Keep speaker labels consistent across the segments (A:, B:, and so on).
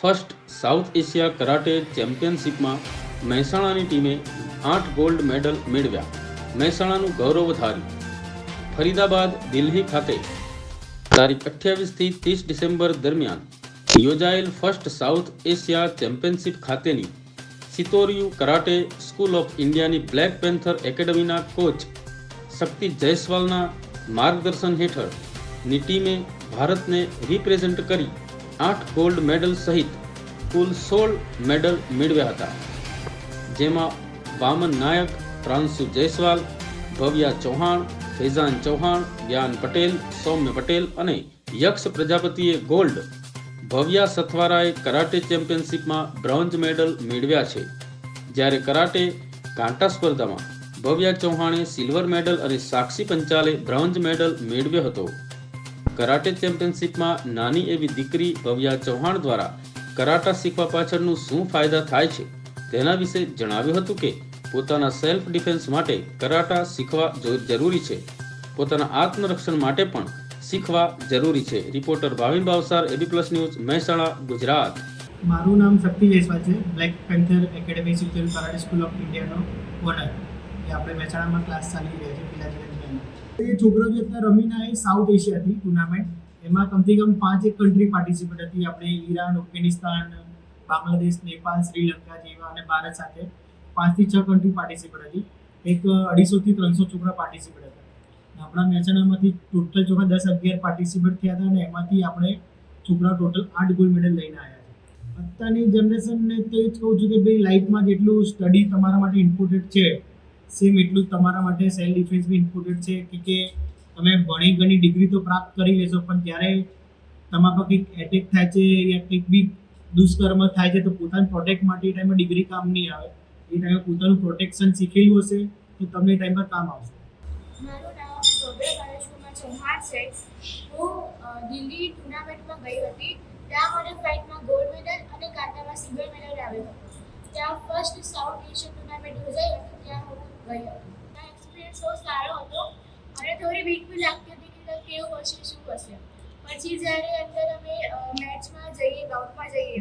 A: First south Asia karate ચેમ્પિયનશિપમાં મહેસાણાની ટીમે આઠ ગોલ્ડ મેડલ મેળવ્યા. મહેસાણાનું ગૌરવ વધાર્યું. ફરીદાબાદ, દિલ્હી ખાતે તારીખ અઠ્યાવીસથી ત્રીસ ડિસેમ્બર દરમિયાન યોજાયેલ ફર્સ્ટ સાઉથ એશિયા ચેમ્પિયનશિપ ખાતેની સિતોરિયુ કરાટે સ્કૂલ ઓફ ઇન્ડિયાની બ્લેક પેન્થર એકેડમીના કોચ શક્તિ જયસ્વાલના માર્ગદર્શન હેઠળની ટીમે ભારતને રિપ્રેઝેન્ટ કરી આઠ ગોલ્ડ મેડલ સહિત કુલ સોળ મેડલ મેળવ્યા હતા. જેમાં વામન નાયક, પ્રાંશુ જયસ્વાલ, ભવ્યા ચૌહાણ, ફૈઝાન ચૌહાણ, જ્ઞાન પટેલ, સૌમ્ય પટેલ અને યક્ષ પ્રજાપતિએ ગોલ્ડ ભવ્યા સથવારાએ કરાટે ચેમ્પિયનશિપમાં બ્રોન્ઝ મેડલ મેળવ્યા છે. જ્યારે કરાટે કાંટા સ્પર્ધામાં ભવ્યા ચૌહાણે સિલ્વર મેડલ અને સાક્ષી પંચાલે બ્રોન્ઝ મેડલ મેળવ્યો હતો. કરાટે ચેમ્પિયનશિપમાં નાની એવી દીકરી ભવ્યા ચૌહાણ દ્વારા કરાટા શીખવા પાછળનું શું ફાયદા થાય છે, તેના વિશે જણાવ્યું હતું કે પોતાના સેલ્ફ ડિફેન્સ માટે કરાટા શીખવા જરૂરી છે, પોતાના આત્મરક્ષણ માટે પણ શીખવા જરૂરી છે. Reporter Bhavin Bhavsar AB plus news Mehsana, Gujarat.
B: મારું નામ શક્તિ જયસ્વાલ છે. બ્લેક પેન્થર એકેડેમી સિત્તેર કરાટે સ્કૂલ ઓફ ઇન્ડિયાનો ઓનર આપણે મહેસાણામાં ક્લાસ ચાલી રહ્યા છે એ છોકરો જે અત્યારે રમીને આવી સાઉથ એશિયાથી ટુર્નામેન્ટ એમાં કમથી કમ પાંચ એક કન્ટ્રી પાર્ટિસિપેટ હતી. આપણે ઈરાન, અફઘાનિસ્તાન, બાંગ્લાદેશ, નેપાળ, શ્રીલંકા જેવા અને ભારત સાથે પાંચથી છ કન્ટ્રી પાર્ટિસિપેટ હતી. એક અઢીસોથી ત્રણસો છોકરા પાર્ટિસિપેટ હતા. આપણા મહેસાણામાંથી ટોટલ છોકરા દસ અગિયાર પાર્ટિસિપેટ થયા હતા અને એમાંથી આપણે છોકરાઓ ટોટલ આઠ ગોલ્ડ મેડલ લઈને આવ્યા છે. અત્યારની જનરેશનને તો એ જ કહું છું કે ભાઈ લાઈફમાં જેટલું સ્ટડી તમારા માટે ઇમ્પોર્ટન્ટ છે સેમ એટલું જ તમારા માટે સેલ્ફ ડિફેન્સ બી ઇમ્પોર્ટન્ટ છે કે કે તમે ભણી ઘણી ડિગ્રી તો પ્રાપ્ત કરી લેશો, પણ ત્યારે તમારા પર કંઈક એટેક થાય છે યા કંઈક બી દુષ્કર્મ થાય છે, તો પોતાના પ્રોટેક્ટ માટે એ ટાઈમે ડિગ્રી કામ નહીં આવે. એ ટાઈમે પોતાનું પ્રોટેક્શન શીખેલું હશે તો તમને ટાઈમ પર કામ આવશે.
C: દિલ્હી ટુર્નામેન્ટમાં ગઈ હતી. ત્યાં મને ફાઇટમાં ગોલ્ડ મેડલ અને કાંટામાં સિલ્વર મેડલ આવ્યો હતો. ત્યાં ફર્સ્ટ સાઉથ એશિયન ટુર્નામેન્ટ યોજાઈ હતી ત્યાં હું ગઈ હતી. એક્સપિરિયન્સ બહુ સારો હતો. અને થોડી બીક બી લાગતી હતી કે કેવું હશે, શું હશે. પછી જ્યારે અંદર અમે મેચમાં જઈએ ગ્રાઉન્ડમાં જઈએ,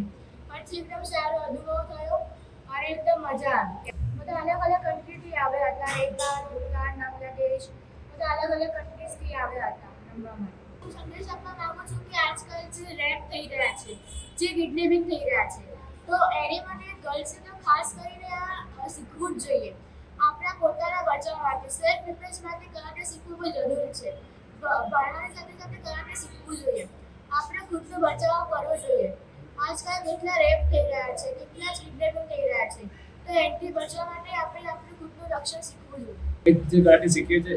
C: પછી એકદમ સારો અનુભવ થયો. અને એકદમ મજા આવી. બધા અલગ અલગ કન્ટ્રીથી આવ્યા હતા. નેપાળ ભૂતાન બાંગ્લાદેશ, બધા અલગ અલગ કન્ટ્રીઝથી આવ્યા હતા રમવા માટે. સંદેશ આપવા માંગુ છું કે આજકાલ જે રેપ થઈ રહ્યા છે, જે કિડનેપિંગ થઈ રહ્યા છે, તો એને માટે ગર્લ્સે તો ખાસ કરીને આ શીખવું જ જોઈએ. આપણા પોતાના બચાવ માટે સેલ્ફ ડિફેન્સ માટે કરાટે શીખવું બહુ જરૂરી છે. ભણવાની સાથે સાથે કરાટે શીખવું જોઈએ. આપણે ખુદનો બચાવ કરવો જોઈએ. આજકાલ કેટલા રેપ થઈ રહ્યા છે, કેટલા કિડનેપિંગ થઈ રહ્યા છે. તો એનાથી બચવા માટે આપણે આપણું ખુદનું રક્ષણ શીખવું જોઈએ.
D: જે કરાટે શીખીએ છે,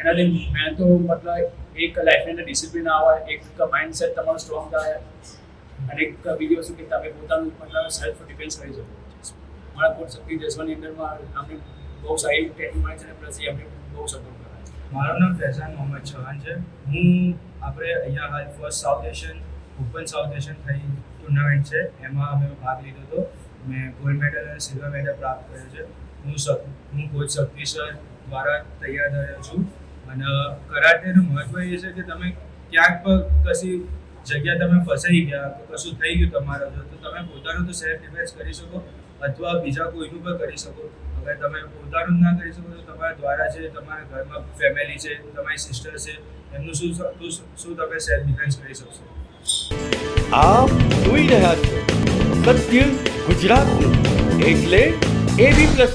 D: એનાથી મેં તો મતલબ એક લાઈફની ડિસિપ્લિન આવે, એક માઇન્ડસેટ તમારું સ્ટ્રોંગ થાય. અને એક બીજી વસ્તુ કે તમે પોતાનું મતલબ સેલ્ફ ડિફેન્સ કરી શકો. મારા કોર્ટ શક્તિ જસવાની અંદરમાં અમને બહુ સારી ટ્રેનિંગ મળે છે અને પ્લસ એ અમને બહુ સપોર્ટ કરે છે.
E: મારું નામ ફેઝાન મોહમ્મદ ચૌહાણ છે. હું આપણે અહીંયા હાલ first South Asian open South Asian થઈ ટુર્નામેન્ટ છે. એમાં અમે ભાગ લીધો હતો. મેં ગોલ્ડ મેડલ અને સિલ્વર મેડલ પ્રાપ્ત કર્યો છે. હું હું કોચ શક્તિ સર દ્વારા તૈયાર થયો છું. અને કરાટેનું મહત્વ એ છે કે તમે ક્યાંક પણ કશી જગ્યા તમે ફસાઈ ગયા કે કશું થઈ ગયું તમારા તો તમે પોતાનું તો સેલ્ફ ડિફેન્સ કરી શકો, અથવા બીજા કોઈનું પણ કરી શકો. અગર તમે પોતાનું ના કરી શકો, તો તમારા દ્વારા છે, તમારા ઘરમાં ફેમિલી છે, તમારી સિસ્ટર છે, એમનું શું શું તમે સેલ્ફ ડિફેન્સ કરી શકશો?
F: આપ જોઈ રહ્યા છો સત્ય ગુજરાતનું, એટલે એબી પ્લસ